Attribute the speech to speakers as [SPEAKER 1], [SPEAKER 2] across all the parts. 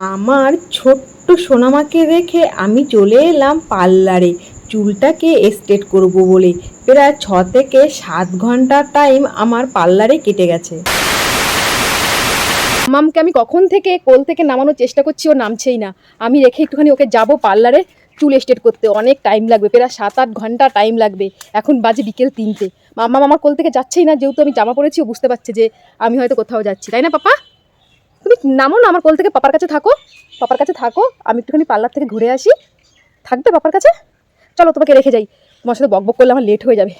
[SPEAKER 1] আমার ছোট্ট সোনামাকে রেখে আমি চলে এলাম পার্লারে। চুলটাকে স্ট্রেট করব বলে। প্রায় ছ থেকে সাত ঘণ্টা টাইম আমার পার্লারে কেটে গেছে।
[SPEAKER 2] মামকে আমি কখন থেকে কোল থেকে নামানোর চেষ্টা করছি ও নামছেই না। আমি রেখে একটুখানি ওকে যাব পার্লারে, চুল স্ট্রেট করতে। অনেক টাইম লাগবে, প্রায় সাত আট ঘণ্টা টাইম লাগবে। এখন বাজে বিকেল তিনটে। মাম্মা আমার কোল থেকে যাচ্ছেই না, যেহেতু আমি জামা পরেছি, ও বুঝতে পারছে যে আমি হয়তো কোথাও যাচ্ছি। তাই না, পাপা? তুমি নামো না, আমার কোল থেকে পাপার কাছে থাকো। পাপার কাছে থাকো, আমি একটুখানি পার্লার থেকে ঘুরে আসি। থাকবে পাপার কাছে? চলো তোমাকে রেখে যাই। তোমার সাথে বকবক করলে আমার লেট হয়ে যাবে।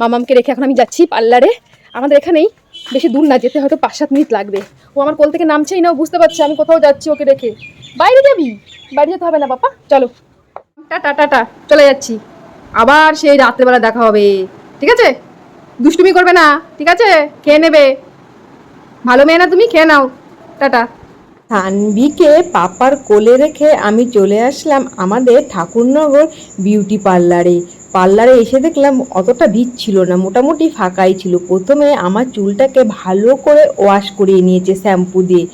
[SPEAKER 2] মামামকে রেখে এখন আমি যাচ্ছি পার্লারে। আমাদের এখানেই বেশি দূর না, যেতে হয়তো পাঁচ সাত মিনিট লাগবে। ও আমার কোল থেকে নামছেই না, ও বুঝতে পারছে আমি কোথাও যাচ্ছি ওকে রেখে। বাইরে যাবি? বাইরে যেতে হবে না বাবা চলো। টাটা টাটা চলে যাচ্ছি। আবার সেই রাত্রেবেলা দেখা হবে। ঠিক আছে? দুষ্টুমি করবে না। ঠিক আছে? খেয়ে নেবে। ভালো মেয়ে না তুমি, খেয়ে নাও। টাটা।
[SPEAKER 1] সানভিকে পাপার কোলে রেখে আমি চলে আসলাম আমাদের ঠাকুরনগর বিউটি পার্লারে। পার্লারে এসে দেখলাম অতটা ভিড় ছিল না মোটামুটি ফাঁকাই ছিল। প্রথমে আমার চুলটাকে ভালো করে ওয়াশ করিয়ে নিয়েছে শ্যাম্পু দিয়ে।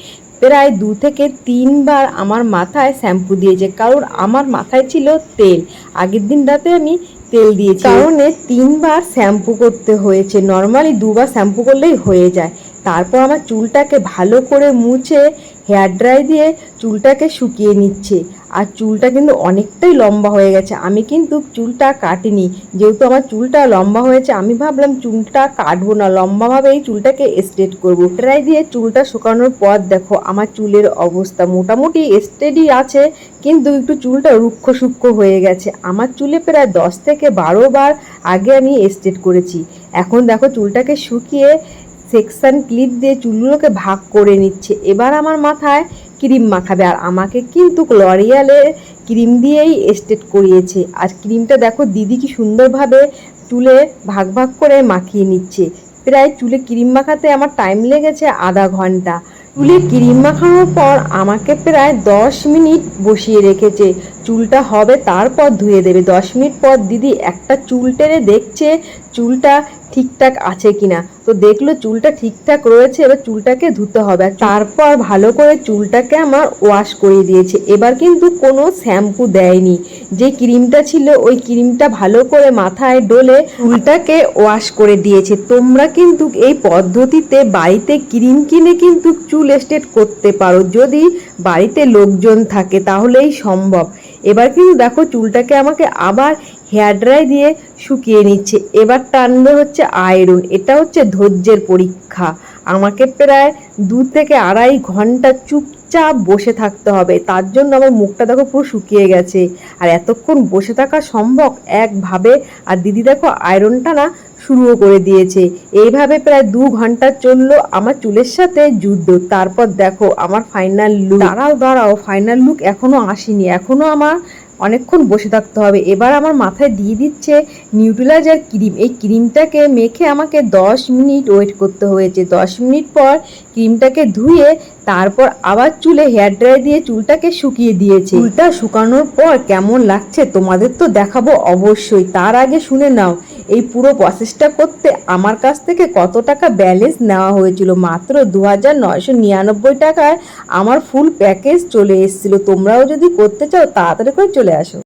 [SPEAKER 1] প্রায় দু থেকে তিনবার আমার মাথায় শ্যাম্পু দিয়েছে কারণ আমার মাথায় ছিল তেল। আগের দিন রাতে আমি তেল দিয়েছি। কারণে তিনবার শ্যাম্পু করতে হয়েছে। নর্মালি দুবার শ্যাম্পু করলেই হয়ে যায়। তারপর আমার চুলটাকে ভালো করে মুছে হেয়ার ড্রাই দিয়ে চুলটাকে শুকিয়ে নিচ্ছে। আর চুলটা কিন্তু অনেকটাই লম্বা হয়ে গেছে। আমি কিন্তু চুলটা কাটিনি। যেহেতু আমার চুলটা লম্বা হয়েছে, আমি ভাবলাম চুলটা কাটবো না। লম্বাভাবেই চুলটাকে স্ট্রেট করব। ড্রাই দিয়ে চুলটা শুকানোর পর দেখো, আমার চুলের অবস্থা মোটামুটি স্টেডি আছে, কিন্তু একটু চুলটা রুক্ষ সূক্ষ্ম হয়ে গেছে। আমার চুলে প্রায় দশ থেকে বারো বার আগে আমি স্ট্রেট করেছি। এখন দেখো চুলটাকে শুকিয়ে সেকশন ক্লিপ দিয়ে চুলগুলোকে ভাগ করে নিচ্ছে। এবার আমার মাথায় ক্রিম মাখাবে আর আমাকে কিন্তু লরিয়ালের ক্রিম দিয়েই স্টেট করিয়েছে। আর ক্রিমটা দেখো, দিদি কি সুন্দরভাবে চুলে ভাগ ভাগ করে মাখিয়ে নিচ্ছে। প্রায় চুলে ক্রিম মাখাতে আমার টাইম লেগেছে আধা ঘণ্টা। চুলে ক্রিম মাখানোর পর আমাকে প্রায় দশ মিনিট বসিয়ে রেখেছে। চুলটা হবে, তারপর ধুয়ে দেবে। দশ মিনিট পর দিদি একটা চুল টেনে দেখছে, চুলটা ঠিকঠাক আছে কিনা। তো দেখল চুলটা ঠিকঠাক রয়েছে, এবার চুলটাকে ধুতে হবে। তারপর ভালো করে চুলটাকে আমার ওয়াশ করিয়ে দিয়েছে। এবার কিন্তু কোনো শ্যাম্পু দেয়নি। যে ক্রিমটা ছিল, ওই ক্রিমটা ভালো করে মাথায় ডলে চুলটাকে ওয়াশ করে দিয়েছে। তোমরা কিন্তু এই পদ্ধতিতে বাড়িতে ক্রিম কিনে কিন্তু চুল এস্টেট করতে পারো। যদি বাড়িতে লোকজন থাকে, তাহলেই সম্ভব। এবার কিন্তু দেখো চুলটাকে আমাকে আবার হেয়ার ড্রাই দিয়ে শুকিয়ে নিচ্ছে। এবার টানবে হচ্ছে আয়রন এটা হচ্ছে ধৈর্যের পরীক্ষা। আমাকে প্রায় দু থেকে আড়াই ঘণ্টা চুপচাপ বসে থাকতে হবে। তার জন্য আমার মুখটা দেখো পুরো শুকিয়ে গেছে। আর এতক্ষণ বসে থাকা সম্ভব একভাবে। আর দিদি দেখো আয়রনটা না শুরুও করে দিয়েছে। এইভাবে প্রায় দু ঘণ্টা চলল আমার চুলের সাথে যুদ্ধ। তারপর দেখো আমার ফাইনাল লুক দাঁড়াও দাঁড়াও ফাইনাল লুক এখনও আসেনি। এখনও আমার অনেকক্ষণ বসে থাকতে হবে। এবার আমার মাথায় দিয়ে দিচ্ছে নিউট্রিলাইজার ক্রিম। এই ক্রিমটাকে মেখে আমাকে দশ মিনিট ওয়েট করতে হয়েছে। দশ মিনিট পর ক্রিমটাকে ধুয়ে তারপর আবার চুলে হেয়ার ড্রাই দিয়ে চুলটাকে শুকিয়ে দিয়েছে। চুলটা শুকানোর পর কেমন লাগছে তোমাদের তো দেখাবো অবশ্যই। তার আগে শুনে নাও এই পুরো প্রসেসটা করতে আমার কাছ থেকে কত টাকা ব্যালেন্স নেওয়া হয়েছিল? মাত্র দু হাজার নয়শো নিরানব্বই টাকায় আমার ফুল প্যাকেজ চলে এসেছিল। তোমরাও যদি করতে চাও, তাড়াতাড়ি করে চলে আসো।